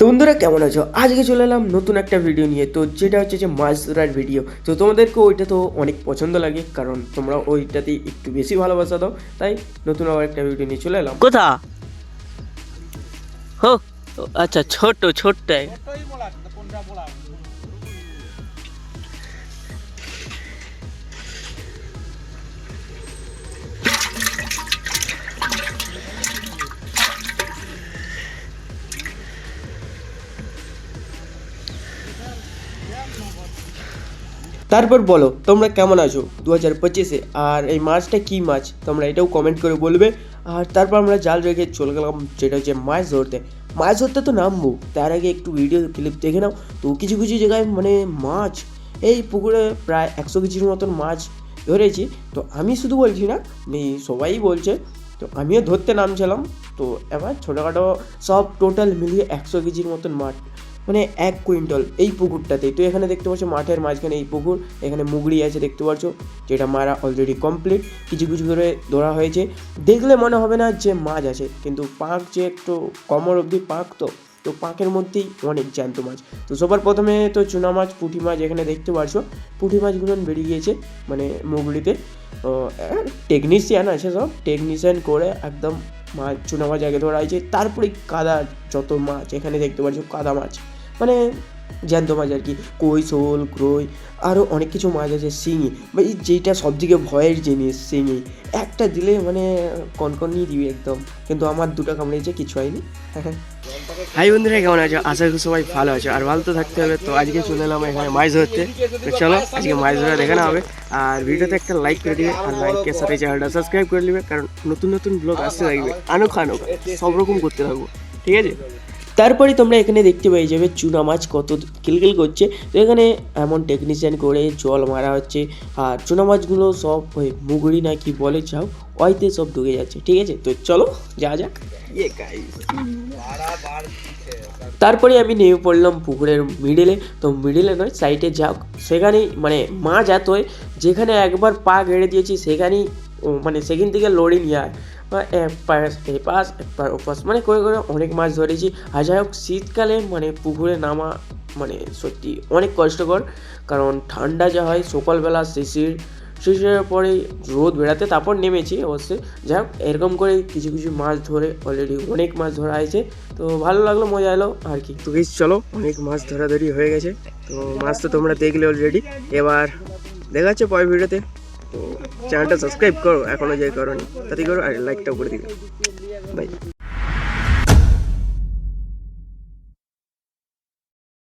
তো বন্ধুরা কেমন আছো? আজকে চলে এলাম নতুন একটা ভিডিও নিয়ে। তো যেটা হচ্ছে যে মাছ ধরার ভিডিও তো তোমাদেরকে ওইটা তো অনেক পছন্দ লাগে কারণ তোমরা ওইটাতে একটু বেশি ভালোবাসা দাও। তাই নতুন আবার একটা ভিডিও নিয়ে চলে এলাম। কোথা? হো ও, আচ্ছা ছোট ছোট্ট তারপর বলো, তোমরা কেমন আছো দু হাজার পঁচিশে? আর এই মাছটা কী মাছ? তোমরা এটাও কমেন্ট করে বলবে। আর তারপর আমরা জাল রেখে চলে গেলাম, যেটা হচ্ছে মাছ ধরতে। মাছ ধরতে তো নামবো, তার আগে একটু ভিডিও ক্লিপ দেখে নাও। তো কিছু কিছু জায়গায় মানে মাছ, এই পুকুরে প্রায় একশো কেজির মতন মাছ ধরেছি। তো আমি শুধু বলছি না সবাই বলছে, তো আমিও ধরতে নামছিলাম। তো এবার ছোটোখাটো সব টোটাল মিলিয়ে একশো কেজির মতন মাছ। মানে এক কুইন্টাল এই পুকুরটাতেই তো এখানে দেখতে পাচ্ছ, মাঠের মাঝখানে এই পুকুর, এখানে মুগড়ি আছে দেখতে পাচ্ছ, যেটা মারা অলরেডি কমপ্লিট কিছু কিছু ধরে ধরা হয়েছে। দেখলে মনে হবে না যে মাছ আছে, কিন্তু পাঁক যে একটু কমর অবধি পাঁক তো তো পাঁকের মধ্যেই অনেক জ্যান্ত মাছ। তো সবার প্রথমে তো চুনা মাছ, পুঁটি মাছ এখানে দেখতে পাচ্ছ, পুঁটি মাছগুলো বেরিয়ে গিয়েছে মানে মুগড়িতে। টেকনিশিয়ান আছে সব টেকনিশিয়ান করে একদম মাছ, চুনা মাছ আগে ধরা হয়েছে, তারপরে কাদা, যত মাছ, এখানে দেখতে পাচ্ছ কাদা মাছ। মানে জ্যান্ত মাছ আর কি, কই, শোল, ক্রই আরও অনেক কিছু মাছ আছে, শিঙি ভাই যেটা সবথেকে ভয়ের জিনিস, শিঙি, একটা দিলে মানে কনকনিয়ে দিবি একদম, কিন্তু আমার দুটো কামড়েছে কিছু হয়নি। হাই বন্ধুরা, কেমন আছো? আশা করি সবাই ভালো আছো, আর ভালো তো থাকতে হবে, তো আজকে চলে এলাম এখানে মাছ ধরতে। তো চলো, আজকে মাছ ধরা দেখানো হবে, আর ভিডিওতে একটা লাইক করে দিবে, আর লাইকের সাথে চ্যানেলটা সাবস্ক্রাইব করে নেবে, কারণ নতুন নতুন ব্লগ আসতে থাকবে, আনোখা আনোখা, সব রকম করতে থাকব, ঠিক আছে? তারপরে তোমরা এখানে দেখতে পেয়ে যাবে চুনা মাছ কত কিলকিল করছে। তো এখানে এমন টেকনিশিয়ান করে জল মারা হচ্ছে আর চুনা মাছগুলো সব ওই মুগুরি না কি বলে চাও ওইতে সব ঢুকে যাচ্ছে ঠিক আছে? তো চলো যা যাক। তারপরে আমি নেমে পড়লাম পুকুরের মিডিলে তো মিডিলে নয় সাইডে যাও। সেখানেই মানে মাছ এতই যেখানে একবার পা গেড়ে দিয়েছি সেখানেই মানে সেখান থেকে লড়ে নিয়ে বা এক পাশ, এ পাশ, এক ও পাশ মানে করে করে অনেক মাছ ধরেছি। আর যাই হোক, শীতকালে মানে পুকুরে নামা মানে সত্যি অনেক কষ্টকর। কারণ ঠান্ডা যা হয়, সকালবেলা শিশির, শিশিরের পরে রোদ বেড়াতে তারপর নেমেছি অবশ্যই। যাই হোক, এরকম করে কিছু কিছু মাছ ধরে অলরেডি অনেক মাছ ধরা হয়েছে। তো ভালো লাগল, মজা এলো। আর কি তো চলো, অনেক মাছ ধরাধরি হয়ে গেছে। তো মাছ তো তোমরা দেখলে অলরেডি এবার দেখা যাচ্ছে পরের ভিডিওতে তো চ্যানেলটা সাবস্ক্রাইব করো এখনও যে করো তাতে করো আর লাইকটাও করে দিবে। বাই